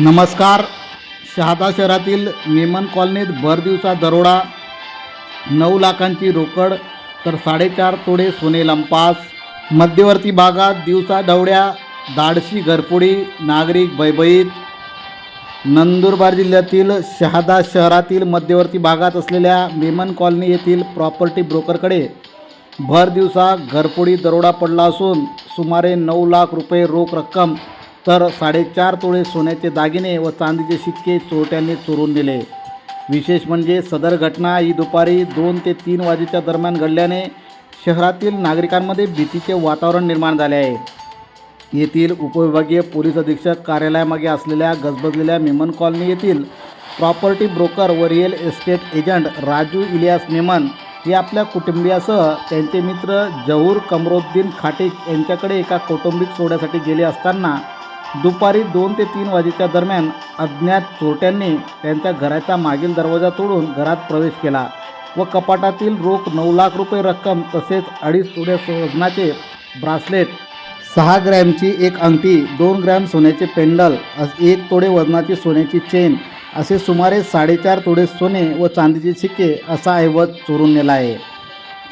नमस्कार. शहादा शहरातील मेमन कॉलनीत भरदिवसा दरोडा नऊ लाखांची रोकड तर साडेचार तोडे सोने लंपास. मध्यवर्ती भागात दिवसा दवड्या दाडशी घरफोडी नागरिक बैबईत. नंदुरबार जिल्ह्यातील शहादा शहरातील मध्यवर्ती भागात असलेल्या मेमन कॉलनी येथील प्रॉपर्टी ब्रोकरकडे भर दिवसा घरफोडी दरोडा पडला असून सुमारे नऊ लाख रुपये रोख रक्कम तर साडेचार तोळे सोन्याचे दागिने व चांदीचे शिक्के चोरट्यांनी चोरून दिले विशेष म्हणजे सदर घटना ही दुपारी दोन ते तीन वाजेच्या दरम्यान घडल्याने शहरातील नागरिकांमध्ये भीतीचे वातावरण निर्माण झाले आहे. येथील उपविभागीय पोलीस अधीक्षक कार्यालयामागे असलेल्या गजबजलेल्या मेमन कॉलनी येथील प्रॉपर्टी ब्रोकर व real estate agent Raju Ilyas Memon हे आपल्या कुटुंबियासह त्यांचे मित्र जहूर कमरोद्दीन खाटे यांच्याकडे एका कौटुंबिक सोहळ्यासाठी गेले असताना दुपारी दोन ते तीन वाजेच्या दरम्यान अज्ञात चोरट्यांनी त्यांच्या घराचा मागील दरवाजा तोडून घरात प्रवेश केला व कपाटातील रोख नऊ लाख रुपये रक्कम तसेच अडीच तोडे वजनाचे ब्रासलेट सहा ग्रॅमची एक अंगठी दोन ग्रॅम सोन्याचे पेंडल अस- एक तोडे वजनाची सोन्याची चेन असे सुमारे साडेचार तोडे सोने व चांदीचे सिक्के असा ऐवज चोरून नेला आहे.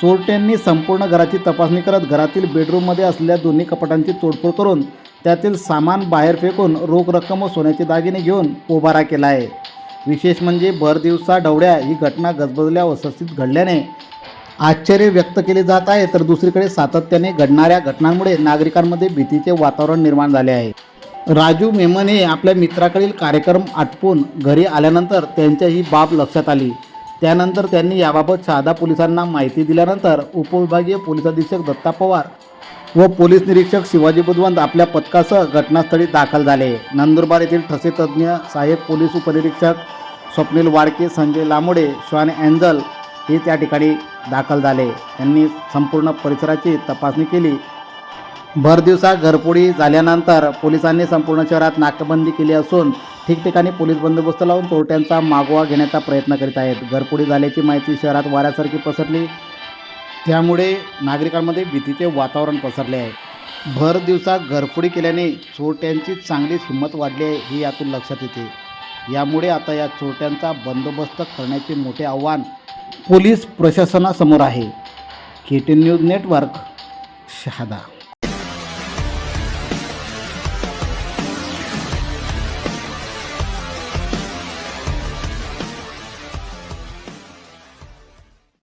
चोरट्यांनी संपूर्ण घराची तपासणी करत घरातील बेडरूममध्ये असलेल्या दोन्ही कपाटांची तोडफोड करून त्यातील सामान बाहेर फेकून रोख रक्कम व सोन्याचे दागिने घेऊन पोबारा केला आहे विशेष म्हणजे भर दिवसा ही घटना गजबजल्या वसस्थित घडल्याने आश्चर्य व्यक्त केले जात आहे. तर दुसरीकडे सातत्याने घडणाऱ्या घटनांमुळे नागरिकांमध्ये भीतीचे वातावरण निर्माण झाले आहे. राजू मेमने आपल्या मित्राकडील कार्यक्रम आटपून घरी आल्यानंतर त्यांच्या ही बाब लक्षात आली. त्यानंतर त्यांनी याबाबत शहादा पोलिसांना माहिती दिल्यानंतर उपविभागीय पोलीस अधीक्षक दत्ता पवार व पोलीस निरीक्षक शिवाजी बुधवंत आपल्या पथकासह घटनास्थळी दाखल झाले. नंदुरबार येथील ठसे तज्ज्ञ सहाय्यक पोलीस उपनिरीक्षक स्वप्नील वाडके संजय लामोडे श्वान अँजल हे त्या ठिकाणी दाखल झाले. त्यांनी संपूर्ण परिसराची तपासणी केली. भर दिवसा झाल्यानंतर पोलिसांनी संपूर्ण शहरात नाकाबंदी केली असून ठिकठिकाणी पोलीस बंदोबस्त लावून चोरट्यांचा मागोवा घेण्याचा प्रयत्न करीत आहेत. घरपोडी झाल्याची माहिती शहरात वाऱ्यासारखी पसरली. त्यामुळे नागरिकांमध्ये भीतीचे वातावरण पसरले आहे. भर दिवसा घरफोडी केल्याने चोरट्यांची चांगलीच हिंमत वाढली आहे हे यातून लक्षात येते. यामुळे आता या चोरट्यांचा बंदोबस्त करण्याचे मोठे आव्हान पोलीस प्रशासनासमोर आहे. K T news network Shahada.